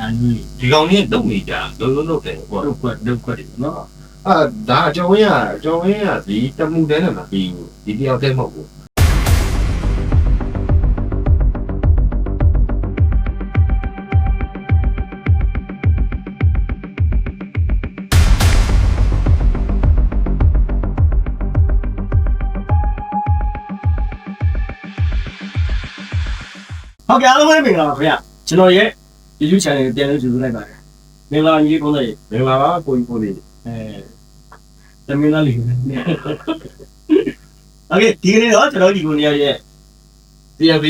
အနီးဒီကောင်ကြီးတုတ်နေကြလုံးလုံးလုံးတယ်ပေါ့ဒုက္ခဒုက္ခတွေနော်အာဒါကျော်ဝင်းကကျော်ဝင်းကဒီတမှုတန်းနဲ့မပြီးဘူးဒီတယောက်တည်းမဟုတ်ဘူးဟုတ်ကဲ့အားလုံးပဲမင်္ဂလာပါခင်ဗျကျွန်တော်ရဲ့ YouTube channel ကိုပြန်လို့ကြိုဆိုလိုက်ပါတယ်မင်္ဂလာညီလေးပုံစံ မင်္ဂလာပါကိုကြီးကိုလေး အဲတမင်သားလေးโอเคဒီကနေ့တော့ကျွန်တော်ဒီကိုနေရာရဲ့ TFB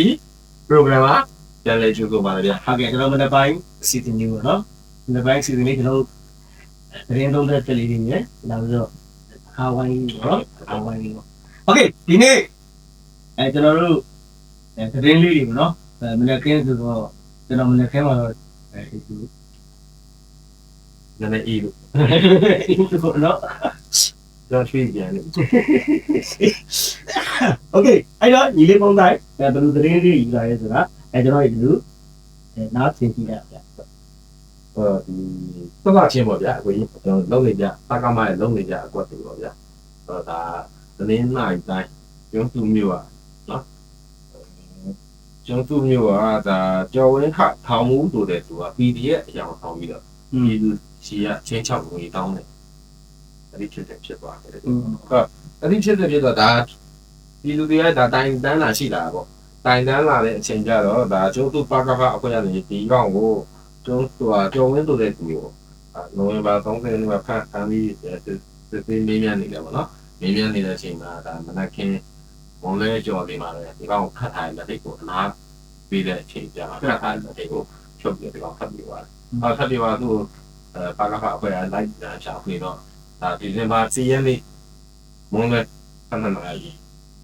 programmer ပြန်လဲကြိုးကိုပါလေဗျာ ဟုတ်ကဲ့ကျွန်တော်မနေ့ပိုင်းစီစဉ်နေပါတော့မနေ့ပိုင်းစီစဉ်နေကျွန်တော်သတင်းသုံးတဲ့တက်လေးတွေနဲ့နောက်ပြီးတော့ဟာဝိုင်းပေါ့ဟာဝိုင်းပေါ့โอเคဒီနေ့အဲကျွန်တော်တို့အဲသတင်းလေးတွေပေါ့နော်အဲမနေ့ကင်းဆိုတော့ ကျွန်တော်မနေ့ကင်းမှာတော့အဲဒီ နည်းနည်းအေးလို့ ဒီနော် ကျွန်တော်ရွှေ့ပြန်လို့ โอเคအဲ့တော့ညီလေးပုံတိုင်းအဲဘယ်လိုသတင်းလေးယူလာရဲဆိုတာအဲကျွန်တော်ဒီလိုအဲနားသင်ကြည့်ရအောင် ဟောဒီသတ်ချင်းပေါ့ဗျာကိုကြီးကျွန်တော်လုံးနေကြတာကမရဲ့လုံးနေကြအကွက်တူပေါ့ဗျာဟောဒါသတင်းနိုင်တိုင်းကျွန်းသူမျိုးอ่ะเนาะ ကျွန်တော်သူ့မျိုးကဒါကျော်ဝင်းခထောင်မှုဆိုတဲ့သူက PDF အကြောင်းထောင်ပြီးတော့ပြည်သူရှိရချင်းချောက်ငွေတောင်းတယ်အဲ့ဒီဖြစ်တဲ့ဖြစ်သွားတယ်ဟုတ်အဲ့ဒီဖြစ်တဲ့ဖြစ်တော့ဒါပြည်သူတွေကဒါတိုင်တန်းလာရှိလာပေါ့တိုင်တန်းလာတဲ့အချိန်ကျတော့ဒါကျွန်တော်တို့ပါကဖအဖွဲ့ရတယ်ဒီကောင်ကိုကျွန်တော်ဟာကျော်ဝင်းဆိုတဲ့သူကိုနိုဝင်ဘာ30ရက်နေ့မှာဖမ်းဖမ်းပြီးစစ်စစ်မင်းမြန်နေတယ်ပေါ့နော်မင်းမြန်နေတဲ့အချိန်မှာဒါမနက်ခင်း မွန်လဲကြော်နေမှာလေဒီကောင်ကိုခတ်ထားတဲ့လက်ကိုအနာပြီးတဲ့အချိန်ကျမှခတ်ထားတဲ့လက်ကိုချုပ်ပြီးဒီကောင်ဖတ်ပြီးသွားတယ်အော်ဖတ်ပြီးသွားသူအဲပါကဖအဖွဲ့ကလိုက်ချာဖွေတော့ဒါဒီဇင်ဘာစီရက်နေ့မွန်လဲဖတ်နေမှာကြီး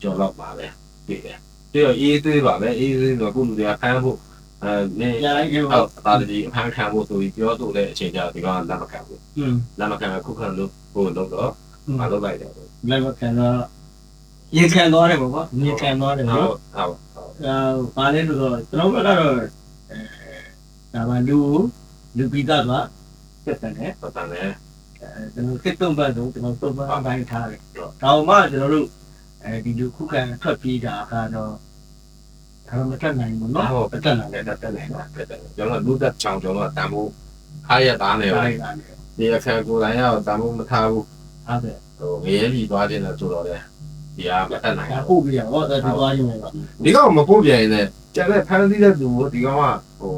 ကြော်တော့ပါပဲပြီးတယ်ပြီးတော့အေးသေးပါပဲအေးသေးတော့ခုလူတွေကဖမ်းဖို့အဲနေရလိုက်ကြဟုပါတ်ဒါတည်းအဖမ်းခံဖို့ဆိုပြီးပြောဆိုတဲ့အချိန်ကျတော့ဒီကောင်ကလက်မခံဘူးอืมလက်မခံခုခံလို့ဟိုလို့တော့မလုပ်လိုက်တယ်ဟုတ်လည်းမခံတော့ ရေခံသွားတယ်ပေါ့ကွာရေခံသွားတယ်ဟုတ်နော်ဟုတ်အာပါလဲဆိုတော့ကျွန်တော်ဘက်ကတော့အဲဒါမှလူလူပိသားကတက်တယ်နဲ့ဟုတ်တယ်အဲကျွန်တော်စစ်တုံးပတ်တော့ကျွန်တော်တုံးပတ်အပိုင်းထားတယ်ဒါမှကျွန်တော်တို့အဲဒီလူခုခံထွက်ပြေးတာကတော့ဒါတော့မတက်နိုင်ဘူးနော်ဟုတ်မတက်နိုင်တယ်တက်တယ်တက်တယ်ကျွန်တော်လူသက်ချောင်းကျွန်တော်တန်ဖို့အားရသားနေဘူးပါလိုက်တာလေဒီအခါကိုယ်တိုင်ရောက်တန်ဖို့မထားဘူးဟုတ်တယ်ဟိုငရဲကြီးသွားခြင်းလည်းဆိုတော့လေ ဒီအားမတက်နိုင်ဒါပို့ပြရတော့ဒါဒီသွားရင်းပဲပါဒီကောင်မပို့ပြန်ရင်လည်းကျန်တဲ့ဖမ်းသီးတဲ့သူကိုဒီကောင်ကဟို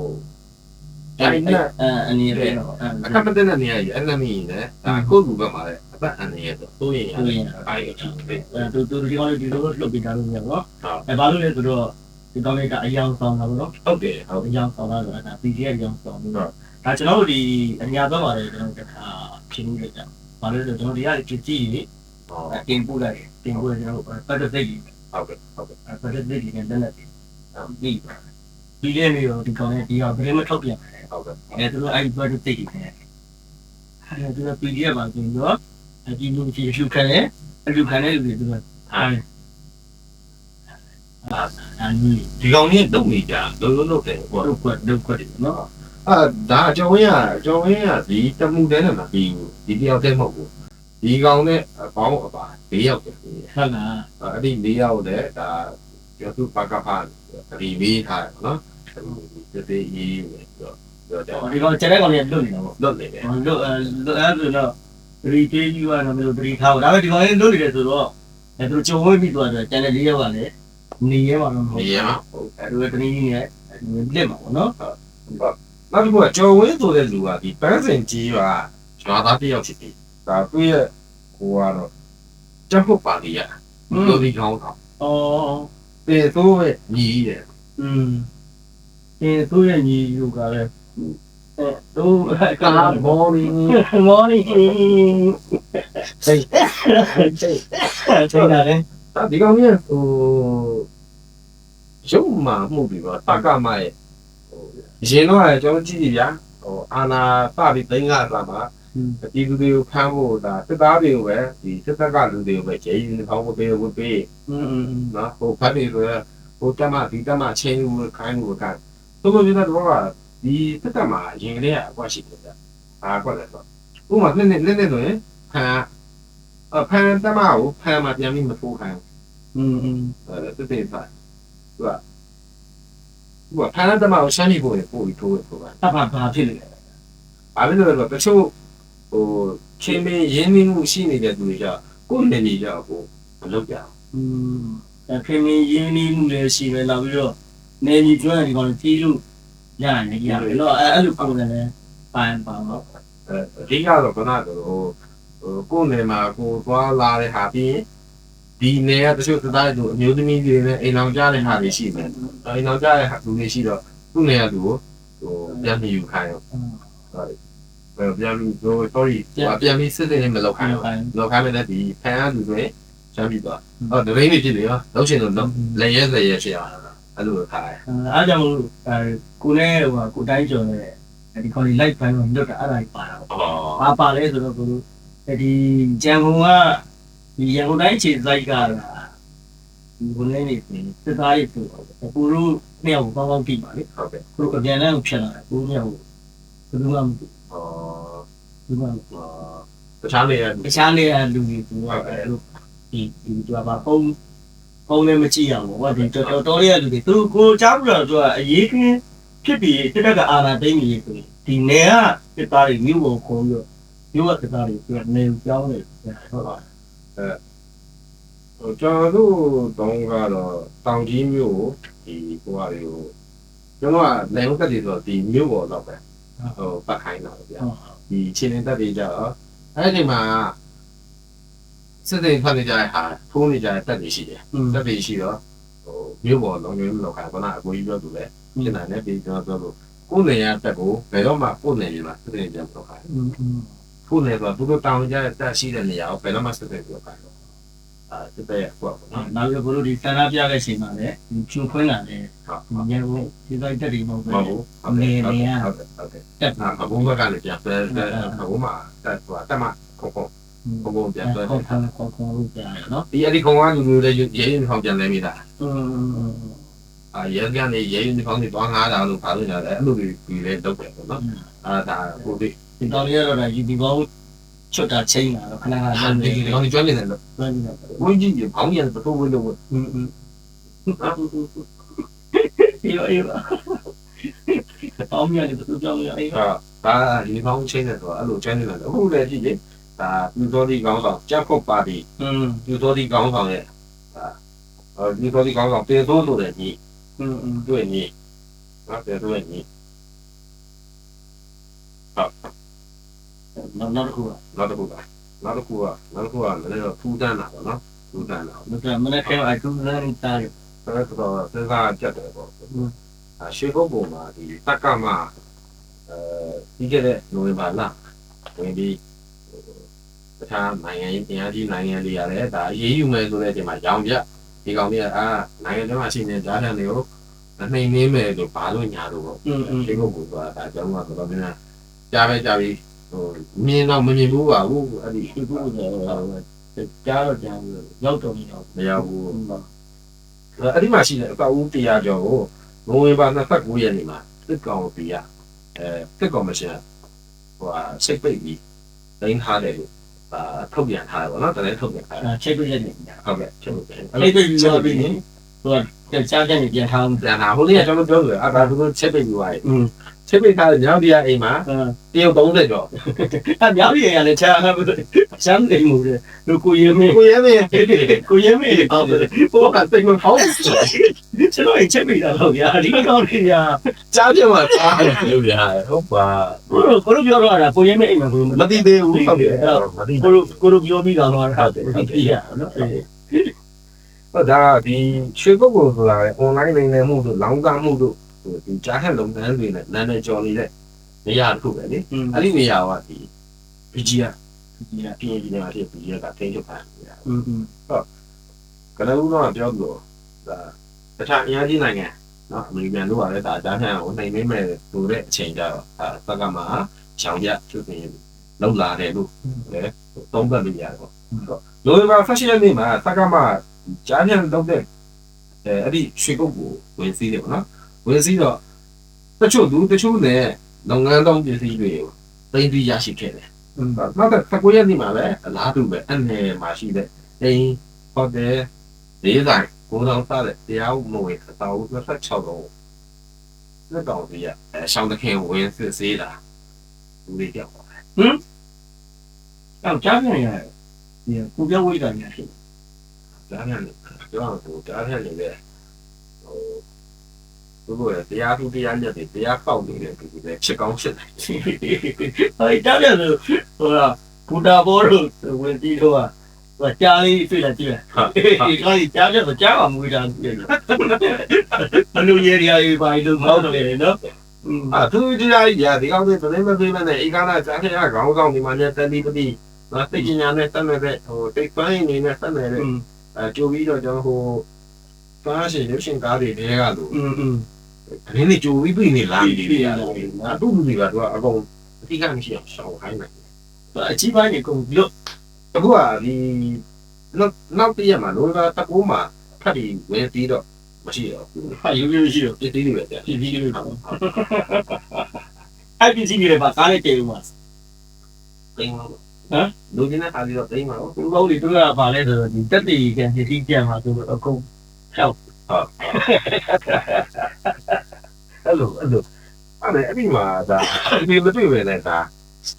အဲ့ဒါအဲအနေနဲ့တော့အဲအခက်မတက်တဲ့နေရာကြီးအဲ့လိုမျိုးနဲ့ဒါကိုယ့်လူဘက်မှာလည်းအသက်အန္တရာယ်ဆိုတိုးရင်ရတယ်အားရချင်တယ်အဲတူတူဒီကောင်လေးဒီလိုလှုပ်ပြီးတာလို့ရပါတော့ဟုတ်အဲဘာလို့လဲဆိုတော့ဒီကောင်လေးကအယောင်ဆောင်တာပေါ့နော်ဟုတ်တယ်ဟုတ်အယောင်ဆောင်တာဆိုတာဒါ PDF အယောင်ဆောင်ပြီးတော့ဒါကျွန်တော်တို့ဒီအညာဘက်မှာလည်းကျွန်တော်တို့ကဖြစ်နေကြတယ်ဘာလို့လဲဆိုတော့ကျွန်တော်ဒီကကြည့်ကြည့်လေဟုတ်တင်ပို့လိုက် တင်ပို့ကျွန်တော်ပတ်သက်သိကြီးဟုတ်ကဲ့ဟုတ်ကဲ့ပတ်သက်သိကြီးနဲ့လက်လက်ပြီးပြီးဒီလေးမျိုးဒီကောင်လေးဒီကောင်ဘယ်လိုထုတ်ပြန်ဟုတ်ကဲ့အဲသူတို့အဲ့ဒီပတ်သက်သိကြီးနဲ့အဲသူက PDF မှာပြင်တော့ဒီလူကြီးရှုခံတယ်အလူခံတဲ့လူတွေသူကအားအာနီးဒီကောင်ကြီးတုတ်နေကြလုံးလုံးလုံးတယ်ပေါ့ဒုက္ခဒုက္ခတွေနော်အာဒါကျော်ဝင်းကကျော်ဝင်းကဒီတမှုတန်းနဲ့မပြီးဘူးဒီတယောက်တည်းမဟုတ်ဘူး ဒီကောင်နဲ့အပေါင်းအပါ၄ယောက်တည်းပြီးတယ်ဟုတ်လားအဲ့ဒီ၄ယောက်တည်းဒါကျော်သူပါကဖာဒီမေးထားတယ်နော်ဒီတေးရေးနေတော့တော့တယ်ဒီကောင်ကျတဲ့ကောင်လေးလွတ်နေတာပေါ့လွတ်နေတယ်လွတ်အဲလွတ်အဲဆိုတော့ရီတေးကြီးကတော့မျိုးရီထားဒါပေမဲ့ဒီကောင်လေးလွတ်နေတယ်ဆိုတော့အဲသူကြုံဝဲပြီးသွားတယ်ကျန်တဲ့၄ယောက်ကလည်းနေရဲမှာတော့မဟုတ်နေဘူးရမှာဟုတ်အဲသူကတနည်းနည်းနဲ့လက်မှာပေါ့နော်နောက်တစ်ခုကကျော်ဝင်းဆိုတဲ့လူကဒီပန်းစင်ကြီးကရွာသားတယောက်ဖြစ်ပြီဒါသူ့ရဲ့ ဟိုကတော့တက်ဖို့ပါလိရလူဒီကောင်းတော့အော်ပေသိုးရဲ့ညီးတယ်อืมအဲသူ့ရဲ့ညီလူကလည်းအဲသူကကာဘောနီမော်နီဟေးစိတ်ချိန်တာလေဒါဒီကောင်ကြီးဟိုရုပ်မှမှုပြီးတော့တက္ကမရဲ့ဟိုရင်တော့ကျွန်တော်ကြည့်ကြည့်ဗျာဟိုအာနာပပြီးသိန်းကလာ ပြည်သူတွေကိုဖမ်းဖို့ဒါစစ်သားတွေကိုပဲဒီစစ်တပ်ကလူတွေကိုပဲရဲရင်ပေါင်းဖို့ပေးဖို့ပေးနော်ဟိုဖမ်းနေလို့ဟိုတက်မှဒီတက်မှချင်းကိုခိုင်းကိုကသူတို့ပြောတော့ကဒီစစ်တပ်မှာအရင်ကတည်းကအကွက်ရှိတယ်ဗျအာကွက်လဲဆိုဥပမာလက်နဲ့လက်နဲ့ဆိုရင်ဖမ်းအဖမ်းတက်မှကိုဖမ်းမှပြန်ပြီးမထိုးခိုင်းဘူးอืมအဲတစ်သိမ့်ပါသူကသူကဖမ်းတက်မှကိုရှမ်းပြည်ပေါ်ကိုပို့ပြီးထိုးရပို့ပါတပ်ပါဘာဖြစ်လဲဘာဖြစ်လို့လဲဆိုတော့တချို့ ဟိုချင်းမင်းရင်းနှီးမှုရှိနေတဲ့သူတွေကကိုယ်နေနေကြကိုမလုပ်ကြဘူးอืมအဲခင်မင်းရင်းနှီးမှုလည်းရှိပဲလာပြီးတော့နေကြီးကျွမ်းဒီကောင်ကြီးလို့ရရင်လည်းရတယ်နော်အဲအဲ့လိုပုံစံနဲ့ပိုင်းပါတော့အဲအဓိကတော့ခဏတော့ဟိုဟိုကိုယ်နေမှာကိုယ်သွားလာတဲ့ဟာပြီးရင်ဒီနေကတချို့သသားတို့အမျိုးသမီးတွေနဲ့အိမ်အောင်ကြတဲ့ဟာတွေရှိတယ်အိမ်အောင်ကြတဲ့ဟာလူတွေရှိတော့သူ့နေကသူကိုဟိုပြန်ပြီးယူခိုင်းတော့ ပြန်ပြီးဟို sorry ပြန်ပြီးစစ်စစ်လေးမလုပ်ခိုင်းဟုတ်တော့ကဲ့လောက်ခိုင်းမဲ့တဲ့ဒီဖန်ရသူတွေချမ်းပြီးသွားအော်ဒရင်းတွေဖြစ်တယ်ရောလောက်ချင်လို့လောက်လက်ရဲလက်ရဲဖြစ်အောင်အဲ့လိုခိုင်းအားကြောင့်မို့အဲကိုနဲ့ဟိုကိုတိုင်းကျော်တဲ့ဒီကောင်ကြီး live ပိုင်းမှာလွတ်တာအဲ့ဒါကြီးပါတာအော်ဘာပါလဲဆိုတော့ကိုဒီဂျန်ကုန်ကဒီရန်ကုန်တိုင်းခြေစိုက်ကလာဒီဘုန်းလေးနေပြီစစ်သားရေးဆိုတော့ကိုတို့နှစ်ယောက်ပေါင်းပေါင်းကြည့်ပါလေဟုတ်ကဲ့ကိုအပြန်လမ်းကိုဖြစ်လာတယ်ကိုနှစ်ယောက်ဘယ်သူမှမသိ အော်ဘူးဘယ်သူမှမသိတခြားနေရတခြားနေရာလူတွေသူကအဲ့လိုဒီဒီသူကပါပုံပုံနဲ့မကြည့်အောင်ပေါ့ဒီတော်တော်တော်လေးရလူတွေသူကိုကြားပြီးတော့သူကအရေးခင်းဖြစ်ပြီးတက်တက်ကအာနာသိမ့်ကြီးဆိုရင်ဒီနေကစစ်သားတွေမြို့ပေါ်ခေါ်ပြီးတော့မြို့ကစစ်သားတွေသူကနေပြောင်းနေဟုတ်ပါဟိုကျွန်တော်တို့တောင်းကတော့တောင်ကြီးမြို့ဒီဟိုဟာတွေကိုကျွန်တော်ကလည်းဟုတ်တယ်ဆိုတော့ဒီမြို့ပေါ်တော့ပဲ ဟိုပတ်ခိုင်းတာဗျာဒီချင်းနေတက်ပြီးကြတော့အဲ့ဒီမှာစစ်တဲ့ဖက်နေကြတဲ့ဟာဖုံးနေကြတဲ့တက်တွေရှိတယ်တက်တွေရှိတော့ဟိုမြို့ပေါ်လုံးဝမလောက်ခါခုနအကိုကြီးပြောသူလဲပြင်တာနဲ့ပြီးကျွန်တော်ပြောလို့ကိုယ်နေရတက်ကိုဘယ်တော့မှကိုယ်နေရမှာစစ်တဲ့ပြန်ပြောခါကိုယ်နေတော့သူတို့တောင်းကြတဲ့တက်ရှိတဲ့နေရာကိုဘယ်တော့မှစစ်တဲ့ပြောခါတော့ င်းတော့အာစစ်တဲ့ကွာပေါ့နော်နောက်ပြီးဘလို့ဒီဆန္ဒပြတဲ့ချိန်မှာလည်းဒီချူခွင်းလာတယ်ဟုတ်ညကိုဒီတိုင်းတက်တယ်မဟုတ်မဘူးဟုတ်ဘူးဟုတ်တယ်ဟုတ်တယ်ဟုတ်တယ်ဟုတ်တယ်တက်အာအဘုံဘက်ကလည်းပြန်ဆွဲတဲ့ဘုံမှာတက်သွားတက်မှခုံခုံဘုံဘုံပြန်ဆွဲခေါ်ခေါ်ခေါ်ခေါ်လို့ပြရတယ်နော်ဒီအဒီခုံကလူလူလည်းရဲရင်ဖောင်ပြန်လဲမိတာอืมအာရဲကနေရဲရင်ဖောင်နေသွားငားတာလို့ပါလို့ရတယ်အဲ့လိုကြီးလည်းတုတ်တယ်ပေါ့နော်အာဒါကိုဒီဒီတော်လေးတော့ဒါဒီဘောင်း ချွတ်တာချိန်လာတော့ခဏခဏ အာ လုံး ဒီ နေတယ် ကောင်ကျွမ်းနေတယ်လို့ တွန်းနေတယ် ဝင်းကြီးဘောင်းရတဲ့တော့ဝင်းလို့ อืมอืมဒီလိုအေးပါအောင်းမြန်တယ်သူကြောင်းရအေးပါ အာဒါဒီဘောင်းချင်းတယ်ဆိုတော့အဲ့လိုကျွမ်းနေတယ်အခုလည်းကြည့်လေဒါပြူတော်ဒီကောင်းဆောင်ကြက်ဖို့ပါတီ อืม ပြူတော်ဒီကောင်းဆောင်ရဲ့အာပြူတော်ဒီကောင်းဆောင်တေသိုးလို့လည်းညီ อืมอืม တွေ့ညီနော်တေသိုးညီ နောက်နောက်တစ်ခုကနောက်တစ်ခုကနောက်တစ်ခုကနောက်တစ်ခုကလည်းတော့ထူးတန်းတာပေါ့နော်ထူးတန်းတာမကမနေ့ကအထူးတန်းတာတယ်ဆိုတော့စဉ်းစားကြက်တယ်ပေါ့အရှိဘုံပုံမှာဒီတက္ကမအဲဒီကြတဲ့နိုဝင်ဘာလဝင်ပြီးတခြားနိုင်ငံရေးတရားကြီးနိုင်ငံတွေရတယ်ဒါအေးအေးယူမယ်ဆိုတဲ့အချိန်မှာရောင်ပြဒီကောင်တွေကအာနိုင်ငံထဲမှာရှိနေဓာတ်တန်တွေကိုနှိမ်နှင်းမယ်လို့ဘာလို့ညာလို့ပေါ့ဒီကုတ်ကိုသွားတာကျွန်တော်ကတော့ပြန်ကြားပဲကြားပြီး ဟိုမြင်တော့မမြင်ဘူးပါဘူးအဲ့ဒီဒီကုကတော့ကြားတော့ကြားလို့ရောက်တော့ရောက်မရောက်ဘူးအဲ့ဒီမှာရှိတဲ့အကောက်ဦးတရားကျော်ကိုနိုဝင်ဘာ29ရက်နေ့မှာတစ်ကောင်ပြရအဲတစ်ကောင်မရှင်ဟိုဟာစိတ်ပိတ်ပြီးတိုင်းထားတယ်လို့အာထုတ်ပြန်ထားတယ်ဗောနော်တလည်းထုတ်ပြန်ထားတယ်ချိတ်ပြရက်နေညဟုတ်ကဲ့ချုပ်ပြန်ချိတ်ပြပြီးတော့ပြီးသူကကြားကြနေပြန်ထားအောင်ပြန်လာဟိုနေ့ကကျွန်တော်ပြောလို့အာဒါသူတို့ချက်ပိတ်ပြီးသွားတယ်อืม ချက်ပိတ်ထားတဲ့ညောင်တရားအိမ်မှာတရုတ်30ကျော်အများကြီးရလည်းချာဟာဘူးရှမ်းနေမှုလေလူကိုရဲမင်းကိုရဲမင်းကိုရဲမင်းဟုတ်တယ်ဘောကတိတ်မဖောင်းကျွန်တော်ချိတ်ပြတာတော့ဗျာဒီကောင်းကြီးညာကြားပြမှာကြားတယ်လို့ဗျာဟုတ်ပါကိုတို့ကိုတို့ပြောတော့တာကိုရဲမင်းအိမ်မှာကိုမသိသေးဘူးဟုတ်တယ်မသိကိုတို့ကိုတို့ပြောပြီးတော့တော့ဟုတ်တယ်ဟုတ်တယ်ရနော်ဟုတ်ဒါကဒီရွှေကုတ်ကိုဆိုတာလေ online နေနေမှုတို့လောင်းကားမှုတို့ ဒီကြားခက်လုပ်ငန်းတွေနဲ့နာမည်ကျော်နေတဲ့နေရာတစ်ခုပဲလေအဲ့ဒီနေရာကဒီ PG က PG က PG နေရာဖြစ် PG ကတင်းချုပ်ခံရတာဟုတ်ကနဦးတော့ပြောသလိုဒါတခြားအင်အားကြီးနိုင်ငံနော်အမေရိကန်တို့ကလည်းဒါကြားခက်ကိုနိုင်နေမဲ့ဆိုတဲ့အချိန်ကြတော့အဲသက်ကမှချောင်ရသူတင်လောက်လာတယ်လို့လည်းသုံးသပ်လို့ရတယ်ပေါ့လိုဘာဖက်ရှင်နေ့မှာသက်ကမှကြားခက်လောက်တဲ့အဲအဲ့ဒီရွှေကုတ်ကိုဝင်စီးတယ်ပေါ့နော် ဝင်စည်းတော့တချို့လူတချို့လည်းလုပ်ငန်းသုံးပစ္စည်းတွေကိုသိမ်းပြီးရရှိခဲ့တယ်อืมနောက်တစ်19ရက်နေ့မှာလည်းအလားတူပဲအနေမှာရှိတဲ့အိမ်ဟိုတယ်ဒေးဆိုင်ကိုယ်တော်စားတဲ့တရားဥမဝင်အတော်26တော့လက်တော်ကြီးရအဲရှောင်းတခင်ဝင်စစ်ဆေးတာလူတွေကြောက်ပါအော်ကြားပြန်ရတယ်ဒီကိုပြောဝိတာများဖြစ်ကြားပြန်တယ်ပြောအောင်ဆိုကြားပြန်နေလေ ဘို့ဘို့တရားထူးတရားမြတ်တွေတရားပေါက်နေတဲ့သူတွေလည်းဖြစ်ကောင်းဖြစ်တယ်။ဟိုတောက်ရလို့ဟိုကဘူတာဘောတို့ဝင်ပြီးတော့ဟိုကြားလေးတွေ့လာကြည့်ရ။ဒီကောင်းကြီးကြားပြတော့ကြားမှာမွေးတာတွေ့ရ။အလူရေရာရေးပါလို့မဟုတ်တယ်နော်။အထူးတရားကြီးရာဒီအောင်တဲ့သတင်းမပေးမနဲ့ဧကနာကြားခဲ့ရခေါင်းဆောင်ဒီမှာလည်းတန်တိပတိနော်သိဉာဏ်နဲ့တတ်မဲ့ဟိုတိတ်ပိုင်းနေနဲ့တတ်မဲ့အဲကြိုပြီးတော့ကျွန်တော်ဟိုကားရှင်ရုပ်ရှင်ကားတွေတဲကလို့ ရင်းနေကြိုးပြီးပြီနေလားဒီနေရာတော့အခုလူတွေကတော့အကုန်အတိအကျမရှိအောင်ရှောင်ခိုင်းတယ်အကြီးပိုင်းနေကုန်ပြီးတော့အခုကဒီနောက်နောက်တည့်ရမှာလောကတကူမှာဖတ်ပြီးဝင်ပြီးတော့မရှိတော့ဘူးဟာရိုးရိုးရှိတော့ပြစ်သေးတယ်ပဲပြစ်ပြီးလို့အဲ့ဒီစီးရတယ်ပါကားနဲ့တည်ဦးမှာတိမ်ပါဟမ်လူကြီးနဲ့ဟာပြီးတော့တိမ်ပါဘူးဘောလေးတို့ကပါလဲဆိုတော့ဒီတက်တည်ကံပြစ်ပြီးကြံမှာဆိုတော့အကုန်ဖြောက် အဲ့လိုအဲ့လိုအဲ့ဒါအဲ့ဒီမှာဒါဒီမတွေ့ပဲနဲ့ဒါ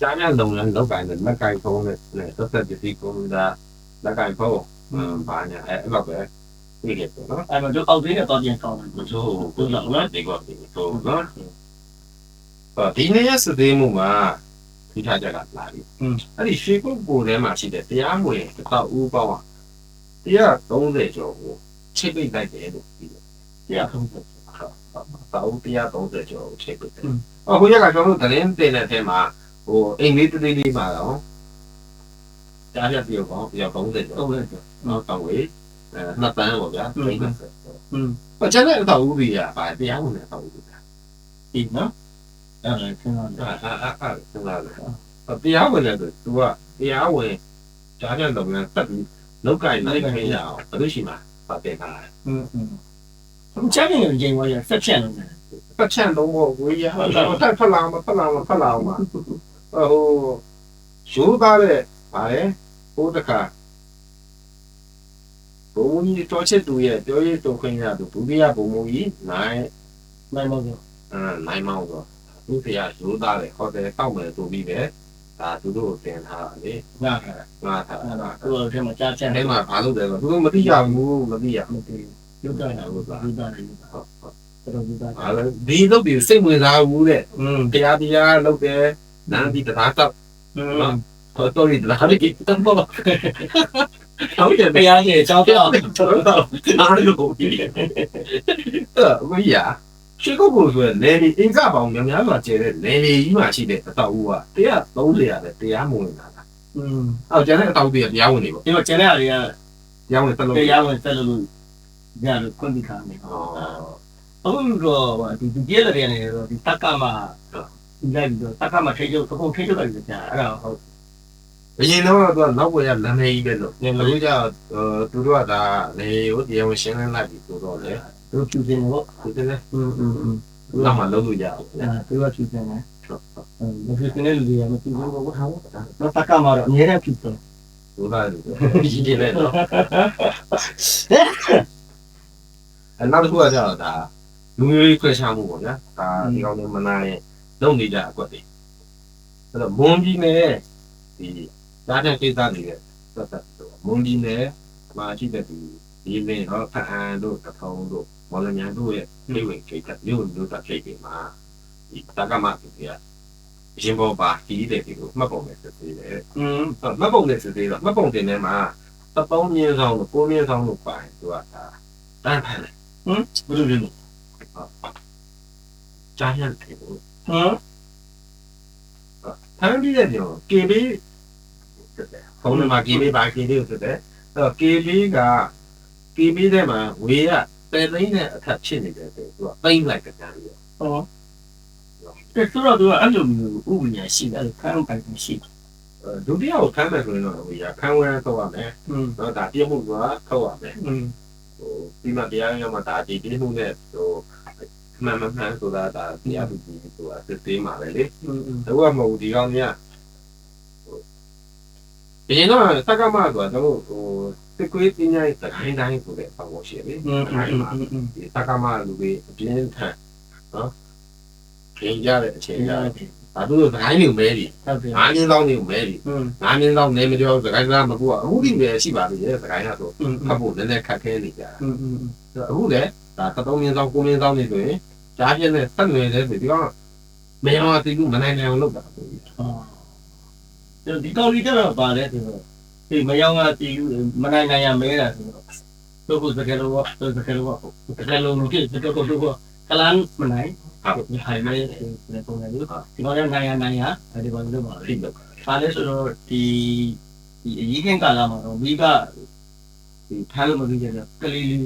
ကြားရလုံလန်းလောက်ကိုင်းနဲ့လက်ကင်ဖုန်းနဲ့နဲ့သက်သက်ပစ္စည်းကွန်ပျူတာလက်ကင်ဖုန်းဘာညာအဲ့အဲ့တော့ပဲဒီကေပေါ့နော်အဲ့မှာတို့အောက်သေးနဲ့တော့ပြန်ကောင်းတယ်မဆိုးဘူးနော်နော်ဒီကောဒီဆိုနော်အော်ဒီနေ့ရစသေးမှုမှာထိထားချက်ကလာပြီအဲ့ဒီရွှေကုတ်ကိုထဲမှာရှိတဲ့တရားမဝင်တော့ဦးပေါင်းอ่ะ130ကျော်ကို ချိတ်ပိတ်လိုက်တယ်လို့ပြီးတယ်တရားဆုံးတယ်ပါဦး130ကျော်ကိုချိတ်ပိတ်တယ်။အခုရက်ကကျွန်တော်တို့သတင်းတင်တဲ့အထက်မှာဟိုအိမ်လေးတစ်လေးလေးမှာတော့ကြားရပြီးတော့ပေါ့ပြီးတော့30ကျော်30ကျော်တော့တောင်းဝေးအဲနှစ်ပန်းပေါ့ဗျာ30ကျော်อืมအကျန်တဲ့တောက်ဦးပြီးရပါတရားဝင်တဲ့တောက်ဦးဗျာဒီနော်အဲ့ခဏလေးအာအာအာခဏလေးတရားဝင်တယ်ဆို तू ကတရားဝင်ကြားရတဲ့တော့ငါတက်ပြီးလောက်ကင်နိုင်ခင်ရအောင်ဘယ်လိုရှိမှာ ပါတင်တာလဲ อืมอืมผมချမ်းနေကြိမ်ဝါရဆက်ဖြန့်လို့တယ် ။ပတ်ချန်တော့ဘောဝေးရ။တော့တက်ဖလာမဖလာမဖလာမ။ဟိုရှိုးသားတဲ့ဗာလေဟိုတခါဘုံကြီးတော်ချစ်သူရဲ့ပြောရေးတော်ခွင့်ရသူဒုတိယဘုံမူကြီးနိုင် နိုင်ပါဘူး အဲနိုင်မောင်းတော့သူဖေရရိုးသားတယ်ဟိုတယ်တောက်မယ်ဆိုပြီးပဲ ဒါသူတို့ကိုတင်ထားတာလေငါထားတာငါထားအဲ့တာဒါသူ့အထဲမှာကြားချက်အဲ့မှာဘာလုပ်လဲဆိုတော့သူတို့မသိရဘူးမသိရဘူးရုပ်တာရုပ်တာရုပ်တာရုပ်တာဟုတ်ဟုတ်တော်တော်ဒါဒါလည်းဒီလုပ်ပြီးစိတ်ဝင်စားဘူးတဲ့อืมတရားတရားလုပ်တယ်နန်းပြီးတရားတော့နော်တော်တော်ဒီလားလေးတန်ပါဟုတ်တယ်ဘယ်ရည်ကြောက်ပြောင်းတော်တော်အားလုံးကိုကြည့်တယ်အမေရ ရှိကုတ်ကိုဆိုရယ်လေဒီအင်္ဂပေါင်းများများစွာကျဲတဲ့လေဒီကြီးမှရှိတဲ့အတော့ဦးက130ရတယ်တရားမဝင်တာอืมအော်ကျန်တဲ့အတော့တွေကတရားဝင်နေပေါ့ဒီတော့ကျန်တဲ့အားတွေကတရားဝင်တက်လို့တရားဝင်ဆက်လို့ညတော့ခွင့်ပြုထားမယ်အခုတော့ဒီဒီပြည့်တဲ့နေတော့ဒီတက္ကမဒီလိုက်ပြီးတော့တက္ကမထိချုပ်အကုန်ထိချုပ်လိုက်ကြတယ်အဲ့ဒါဟုတ်အရင်တော့သူကနောက်ွယ်ရလမ်းမေးကြီးပဲလို့အခုကျတော့သူတို့ကဒါလေကိုတရားဝင်ရှင်းလင်းလိုက်ပြီဆိုတော့လေ သူဖြူစင်တော့ သူတည်း อืมอืมอืม နောက်မှလုံးလို့ရအောင် အဲသူကဖြူစင်တယ်အဲဖြူစင်တဲ့လူတွေကမဖြူစင်ဘူးဟာတော့တက္ကမတော့အများနဲ့ဖြူစင် သူသားလူကြီးကြီးနဲ့တော့အဲနောက်တစ်ခုကကျတော့ဒါလူမျိုးရေးခွဲခြားမှုပေါ့ဗျာဒါဒီကောင်လေးမနာရဲ့လုံနေကြအကွက်တွေအဲ့တော့မွန်ကြီးနဲ့ဒီဒါတဲ့ကိစ္စတွေရဲ့သက်သက်တော့မွန်ကြီးနဲ့မာရှိတဲ့ဒီဒီမင်းဟောဖအန်တို့တထုံတို့ မော်လမြိုင်တို့ရဲ့နေဝင်ကိစ္စမြို့တို့တက်ကိစ္စမှာဒီတက္ကမပြည်ကအရင်ပေါ်ပါဒီတဲ့ဒီကိုမှတ်ပုံနဲ့စစ်သေးတယ်อืมမှတ်ပုံနဲ့စစ်သေးတော့မှတ်ပုံတင်ထဲမှာတပေါင်းမြင်းဆောင်တို့ကိုမြင်းဆောင်တို့ပါတယ်သူကဒါတန်းဖန်တယ်ဘယ်လိုလဲဟမ်ကြားရတယ်ဘုဟမ်ဖမ်းပြီးတဲ့ကြော KB စစ်တယ်ဖုန်းနံပါတ် KB ပါ KB ကိုစစ်တယ်အဲ့တော့ KB က KB ထဲမှာဝေးရ ပယ်သိမ်းနဲ့အထက်ဖြစ်နေတယ်ဆိုသူကသိမ်းလိုက်ကြတယ်ပြီးတော့ဟောတဲ့ဆိုတော့သူကအဲ့လိုမျိုးဥပညာရှိတယ်အဲ့လိုခံရပိုင်မရှိဘူးဒုတိယကိုဖမ်းမယ်ဆိုရင်တော့ဟိုရခံဝဲထုတ်ရမယ်။နော်ဒါပြည့်မှုကထုတ်ရမယ်။ဟိုပြီးမှတရားရုံးမှာဒါဒီပြည့်မှုနဲ့ဟိုမှန်မှန်မှန်ဆိုတာဒါတရားသူကြီးဆိုတာစစ်သေးမှာပဲလေ။တို့ကမဟုတ်ဘူးဒီကောင်ကြီးကဟိုဘယ်ရင်တော့စက္ကမဆိုတာတို့ဟို တကွေးပညာရဲ့သခိုင်းတိုင်းဆိုတဲ့ဘာလို့ရှိရလဲ။အဲဒီမှာဒီတက္ကမလူတွေအပြင်းထန်နော်ခင်ကြတဲ့အချိန်ကြတယ်။ဒါတို့သခိုင်းတွေမဲပြီ။ဟုတ်ပြီ။ငါးမြင်းဆောင်တွေမဲပြီ။ငါးမြင်းဆောင်နေမကြောက်သခိုင်းသားမကူကအခုဒီပဲရှိပါသေးတယ်သခိုင်းကဆိုဖတ်ဖို့လည်းလည်းခက်ခဲနေကြတာ။အခုလည်းဒါသတုံးမြင်းဆောင်ကိုမြင်းဆောင်တွေဆိုရင်ကြားပြင်းနဲ့ဆက်နွယ်တယ်ဆိုဒီကောင်မယောင်အတိကူမနိုင်နိုင်အောင်လုပ်တာ။ဟုတ်။ဒီတော်ရီတက်တော့ပါလေဒီတော့ ဒီမယောင်းကတီးမနိုင်နိုင်ရမဲတာဆိုတော့တို့ကိုစကယ်လို့တော့စကယ်လို့စကယ်လို့ကြည့်စကယ်လို့တော့ကလန်မနိုင်ဟုတ်ဒီဟိုင်မဲတဲ့ပုံစံမျိုးဒီကောင်လည်းနိုင်ရနိုင်ရဒီကောင်လည်းပါလေဖြစ်တော့ပါလဲဆိုတော့ဒီဒီအရေးခင်ကာလမှာတော့မိကဒီထားလို့မပြီးကြတော့ကလေးလေး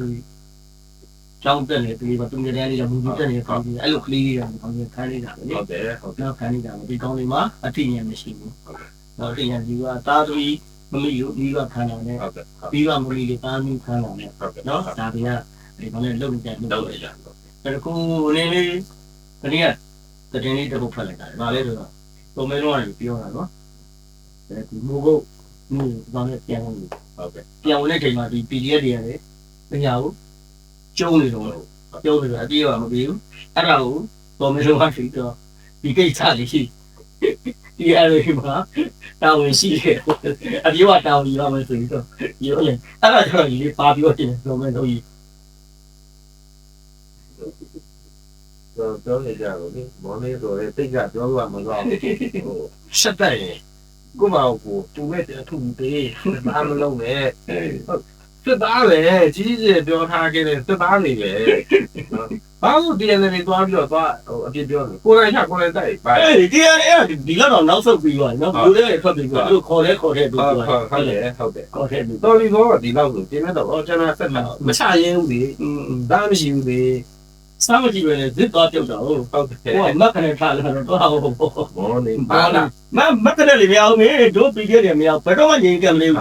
ကျောင်းတက်နေပြီးတော့သူငယ်တန်းလေးကမူကြီးတက်နေကောင်းကြီးအဲ့လိုကလေးတွေကကောင်းကြီးခိုင်းနေတာပဲလေဟုတ်တယ်ဟုတ်တယ်နောက်ခိုင်းနေတာဒီကောင်းလေးမှာအတိညာမရှိဘူးဟုတ်ကဲ့နောက်အတိညာဒီကတားသမီး မမီကိုဒီကခံတာနဲ့ဟုတ်တယ်ဟုတ်ဒီကမမီလေးတားမီခံတာနဲ့ဟုတ်ကဲ့နော်ဒါတွေကဒီကောင်လေးလုံနေတယ်တော့လို့ရပြောရအဲ့ဒါကိုနေလေးတနည်းကတည်းကတစ်ခုဖတ်လိုက်တာဒါလည်းဆိုတော့ပုံမဲလုံးကနေပြောတာနော်အဲ့ဒီမိုးကုတ်မြို့ကောင်လေးပြန်ဝင်ဟုတ်ကဲ့ပြန်ဝင်တဲ့ချိန်မှာဒီ PDF တွေရတယ်မရဘူးကျုံးနေတော့ကျုံးနေတော့အပြေးကမပြေဘူးအဲ့ဒါကိုပုံမဲလုံးကရှိတော့ဒီကိစ္စလေးရှိ ဒီအရေးမှာတာဝန်ရှိတယ်အပြေးကတာဝန်ယူရမယ်ဆိုတော့ပြောရင်အဲ့ဒါကျတော့ဒီပါပြောတယ်ပုံမဲလုံးကြီးတော့ပြောနေကြတော့လေမော်နေဆိုရဲတိတ်ကပြောလို့မကောင်းဟိုရှက်တဲ့ရင်ကိုမအောင်ကိုသူမဲ့တဲ့အထုသေးဘာမလုပ်နဲ့ စစ်သားပဲကြီးကြီးပြောထားခဲ့တဲ့စစ်သားနေပဲဘာလို့ဒီအနေနဲ့တွားပြီးတော့သွားဟိုအပြစ်ပြောတယ်ကိုယ်တိုင်ချကိုယ်တိုင်တိုက်ပါအေးဒီအဲ့ဒီကတော့နောက်ဆုတ်ပြီးသွားနော်လူတွေထွက်ပြီးသွားသူခေါ်လဲခေါ်တဲ့သူဟုတ်သွားဟုတ်ဟုတ်တယ်ဟုတ်တယ်ခေါ်တဲ့သူတော်လီတော့ဒီလောက်ဆိုပြင်မဲ့တော့ကျွန်တော်ဆက်တာမချရင်ဘူးလေอืมဒါမရှိဘူးလေစားမကြည့်ပဲလေဇစ်သွားပြုတ်တာဟုတ်ဟုတ်တယ်ဟိုကမက်ခနဲ့ထားလာတော့တော့ဟုတ်မော်နေဘာပါလဲလားမမက်ခနဲ့လေမအောင်မေတို့ပြီးခဲ့တယ်မအောင်ဘယ်တော့မှငြိမ်ကြမလေး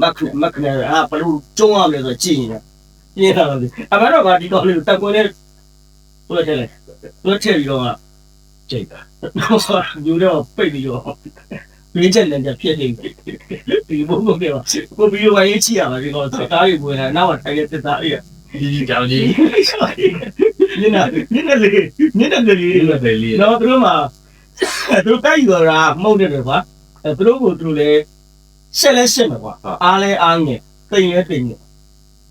မက်ခနဲ့မက်ခနဲ့အာဘလို့ကျုံးရမလဲဆိုကြည့်နေပြင်းလာတယ်အမတော့ကဒီကောင်လေးတက်ကွင်းနဲ့တွဲထည့်လိုက်တွဲထည့်ပြီးတော့ကြိတ်တာယူတော့ပိတ်ပြီးတော့ဘေးချက်လည်းဖြစ်နေပြီဒီဘုံဘုံကကိုပြီးတော့ဝိုင်းချီရမှာဒီကောင်စကားတွေဝင်လာနောက်ထိုင်တဲ့တက်သားလေးဒီကြောင်ကြီးညနေညနေလေးညနေလေးဒီလိုတယ်လေးတော့သူတို့မှာသူတို့တိုက်ယူတာမှုတ်တယ်ကွာအဲသူတို့ကိုသူတို့လည်း ရှက်လဲရှက်မှာကွာအားလဲအားငယ်တိမ်လဲတိမ်ငယ်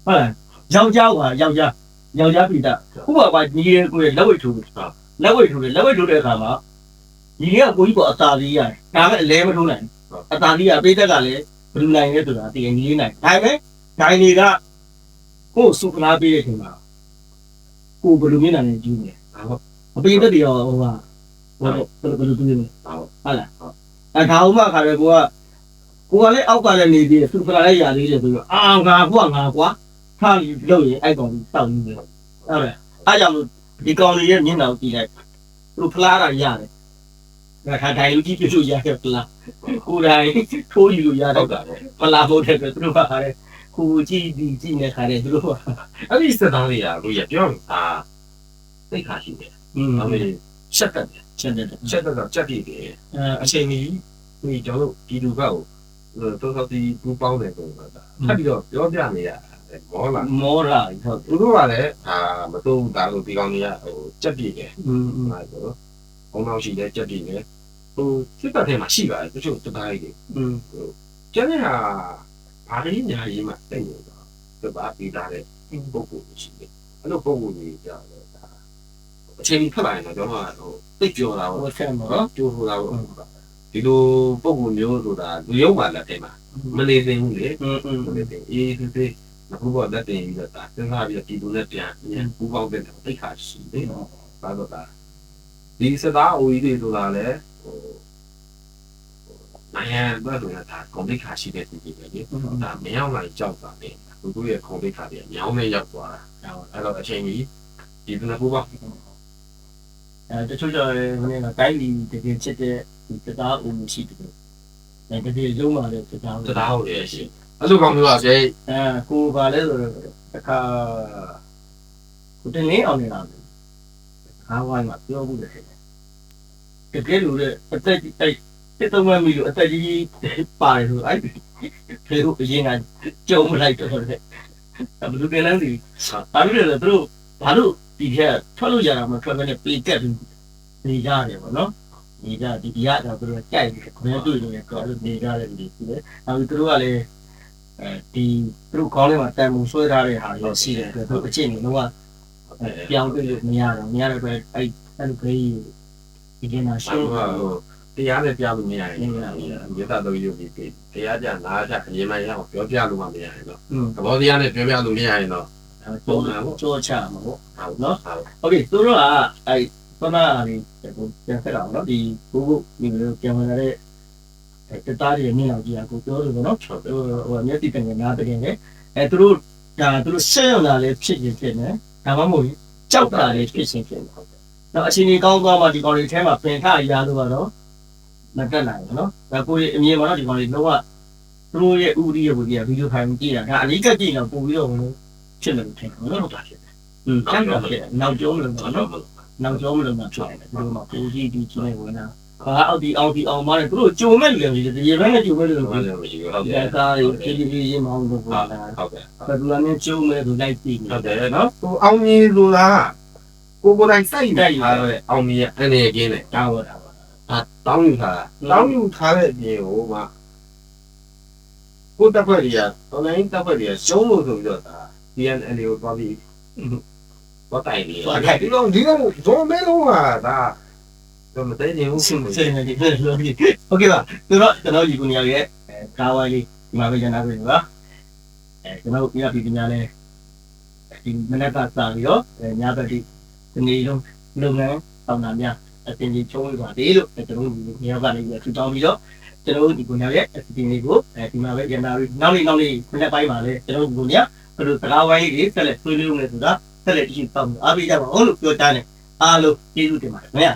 ဟုတ်လားယောက်ျားကယောက်ျားယောက်ျားပိတာဥပမာညီရဲ့ကိုလက်ဝိတ်ထိုးလက်ဝိတ်ထိုးတယ်လက်ဝိတ်ထိုးတဲ့အခါမှာညီကကိုကြီးကအသာလေးရတယ်ဒါပဲအလဲမထိုးနိုင်အသာလေးကပိတက်ကလည်းဘယ်လိုနိုင်လဲဆိုတာတည်ညီလေးနိုင်ဒါပေမဲ့ဒိုင်တွေကကိုယ်စုခနာပေးတဲ့အချိန်မှာကိုဘယ်လိုမျက်နှာနဲ့ကြည့်နေဟုတ်အပိတက်တွေရောဟိုကဟိုဘယ်လိုဘယ်လိုတူနေလဲဟုတ်ဟုတ်လားအဲဒါဥမခါရဲကိုက ကိုကလည်းအောက်ကလည်းနေသေးတယ်သူကလည်းရာသေးတယ်ဆိုတော့အာငါကွာငါကွာထားလို့ရင်အဲ့ကောင်ကြီးတောက်နေတယ်ဟုတ်လားအားကြောင့်ဒီကောင်လေးရဲ့မျက်နှာကိုကြည့်လိုက်သူဖလားတာရတယ်ဒါခါတိုင်းလူကြီးပြလို့ရတယ်ဖလားကိုယ်တိုင်ထိုးယူလို့ရတဟုယ်တ်တာပေါ့ဖလားဟုတ်တယ်သူတို့ကခါရဲကိုကြည့်ဒီကြည့်နေခါရဲသူတို့ကအဲ့ဒီစက်သားလေးကလူရပြောတာသိခါရှိတယ်อืมအမေရှက်တက်တယ်ချက်တယ်ရှက်တက်တော့ကြက်ပြည့်တယ်အဲအချိန်ကြီးဒီကျွန်တော်တို့ဒီလူကောက် တော့တော့ဒီပူပေါင်းတယ်ဆိုတာထပ်ပြီးတော့ပြောပြနေရတယ်မောလာ မောလာဟုတ် သူတို့ကလည်းအာမတူဒါလို့ဒီကောင်ကြီးကဟိုကြက်ပြည့်တယ် อืม ဟာဆိုဘုံတော်ရှိတယ်ကြက်ပြည့်တယ်ဟိုစစ်တပ်ထဲမှာရှိပါတယ်တချို့တကားကြီး อืม ကျန်တဲ့ဟာဘာလေးညာကြီးမှတိတ်နေတော့သူပါပြီးသားတဲ့ပုဂ္ဂိုလ်ရှိတယ်အဲ့လိုပုဂ္ဂိုလ်ကြီးကြတော့ဒါအချိန်ဖက်လာရင်တော့ကျွန်တော်ကဟိုတိတ်ပြောတာ ဟို ပေါ့ ဆက်မှာ နော်ကြိုးဆိုတာပေါ့ ဒီလိုပုံကူမျိုးဆိုတာလူရုံမှလက်တင်မှာမနေသိဘူးလေမနေသိအေးဒီသေးအခုကလက်တင်ပြီးတော့ဒါစဉ်းစားပြီးဒီလိုနဲ့ပြန်ပြန်ပူပေါင်းတဲ့အိတ်ခါရှိတယ်ဘာလို့လဲဒီစသားအိုကြီးတွေဆိုတာလေဟိုနိုင်ငံဘက်ဆိုတာဒါကွန်တိခါရှိတဲ့သူတွေပဲလေဒါမရောက်လာကြောက်တာလေသူတို့ရဲ့ကွန်တိခါတွေအများနဲ့ရောက်သွားတာအဲ့တော့အချိန်ကြီးဒီလိုနဲ့ပူပေါင်းအဲတချို့ကြတယ်ဟိုနေ့ကတိုင်းလီတကယ်ချစ်တဲ့ဒီတရားဦးမရှိတယ်အဲတကယ်လုံးပါလေတရားဦးတရားဟုတ်ရဲ့ရှိအဲ့လိုကောင်မျိုးပါဗျာအဲကိုပါလဲဆိုတော့တခါကိုတင်နေအောင်နေတာအားဝိုင်းမှာပြောမှုတယ်တကယ်လို့လေအသက်ကြီးအဲ့တစ်သုံးမမီလို့အသက်ကြီးကြီးပါတယ်ဆိုအဲ့ဖေတို့အရင်ကကြုံမလိုက်တော့တယ်ဘယ်လိုပြန်လဲဒီဘာလို့လဲသူတို့ဘာလို့ဒီထက်ထွက်လို့ရတာမထွက်ဘဲနဲ့ပြေတက်ပြီးနေကြတယ်ပေါ့နော် နေကြဒီဒီကတော့သူတို့ကြိုက်ပြီးခေါင်းတွေ့နေတယ်တော့နေကြတယ်ဒီလေနောက်ပြီးသူတို့ကလည်းအဲဒီသူတို့ခေါင်းထဲမှာတန်မှုဆွဲထားတဲ့ဟာတွေရှိတယ်သူတို့အခြေအနေတော့ပြောင်းတွေ့လို့မရတော့မရတော့ပဲအဲ့အဲ့လိုဘေးဒီကနေ့ရှုပ်ပါတော့တရားနဲ့ပြလို့မရရင်မြေသားတော်ရုပ်ကြီးပြီတရားပြနားပြအရင်မှရအောင်ပြောပြလို့မရရင်တော့သဘောတရားနဲ့ပြောပြလို့မရရင်တော့ပုံမှန်ပေါ့ကြောချမှာပေါ့ဟုတ်နော်ဟုတ်ကဲ့သူတို့ကအဲ့ ပမာလေးကိုပြန်ဆက်အောင်နော်ဒီကိုကိုဒီလိုပြန်ဝင်လာတဲ့တသားတွေမြင်အောင်ကြည့်အောင်ကိုပြောလို့ပေါ့နော်ဟိုမျက်စိတန်ကနားတကယ်လေအဲသူတို့ဒါသူတို့ဆက်ရောက်လာလဲဖြစ်ရင်ဖြစ်နေဒါမှမဟုတ်ကြောက်တာလဲဖြစ်ရင်ဖြစ်နေဟုတ်တယ်နော်အချိန်ကြီးကောင်းသွားမှဒီကောင်တွေထဲမှာပင်ထရာတို့ကတော့မတက်နိုင်ဘူးနော်ဒါကိုရဲ့အမြင်ပါတော့ဒီကောင်တွေတော့သူတို့ရဲ့ဥပဒေရဲ့ဝင်ကြီးကဗီဒီယိုဖိုင်ကြည့်တာဒါအလေးကကြည့်တော့ပို့ပြီးတော့ဝင်လို့ဖြစ်တယ်လို့ထင်တယ်နော်ဟုတ်တာဖြစ်တယ်อืมကျန်တာဖြစ်တယ်နောက်ပြောလို့ပေါ့နော် နောက်ကျောမလို့မှဖြစ်တယ်သူတို့မှပိုကြီးဒီကြီးနေဝင်တာဘာအောက်ဒီအောက်ဒီအောင်မနဲ့သူတို့ကြုံမဲ့လူတွေဒီရေဘက်နဲ့ကြုံမဲ့လူတွေဟုတ်တယ်မရှိဘူးဟုတ်တယ်ဒီကားတွေကြီးကြီးကြီးမောင်းလို့ပေါ်လာဟုတ်တယ်ဘယ်သူကလည်းကြုံမဲ့သူလိုက်ပြီးနေဟုတ်တယ်နော်ဟိုအောင်မြင်ဆိုတာကိုကိုယ်တိုင်စိုက်နေထားတဲ့အောင်မြင်အနေကင်းတယ်တောင်းတော့တာပါဒါတောင်းယူထားတာတောင်းယူထားတဲ့အပြင်ဟိုမှာကိုတက်ဖွဲ့တွေက online တက်ဖွဲ့တွေကရှုံးလို့ဆိုပြီးတော့ဒါ DNL ကိုသွားပြီး တော့တိုင်နေတယ်ဒီတော့ဒီတော့ဇော်မဲလုံးကဒါတော့မသိချင်ဘူး ဆင်းဆင်းနေတယ်လို့ဒီโอเคပါသူတော့ကျွန်တော်ဒီကုနေရရဲ့ကာဝိုင်းလေးဒီမှာပဲကျန်တာပဲပါအဲကျွန်တော်ပြရပြီးဒီများလဲဒီမနေ့ကစပြီးတော့ညဘက်ဒီဒီနေ့လုံးလုပ်ငန်းဆောင်တာများအတင်ကြီးချုံးဝေးပါတယ်လို့ကျွန်တော်ဒီညကနေပြီးထူတောင်းပြီးတော့ကျွန်တော်ဒီကုနေရရဲ့အတင်လေးကိုအဲဒီမှာပဲကျန်တာပြီးနောက်နေ့နောက်နေ့မနေ့ပိုင်းမှာလဲကျွန်တော်ဒီကုနေရဘယ်လိုစကားဝိုင်းလေးဆက်လက်ဆွေးနွေးလို့လဲဆိုတာ ဆက်လက်ကြည့်တော့အားပေးကြပါဦးလို့ပြောချင်တယ်အားလုံးကျေးဇူးတင်ပါတယ်ခင်ဗျာ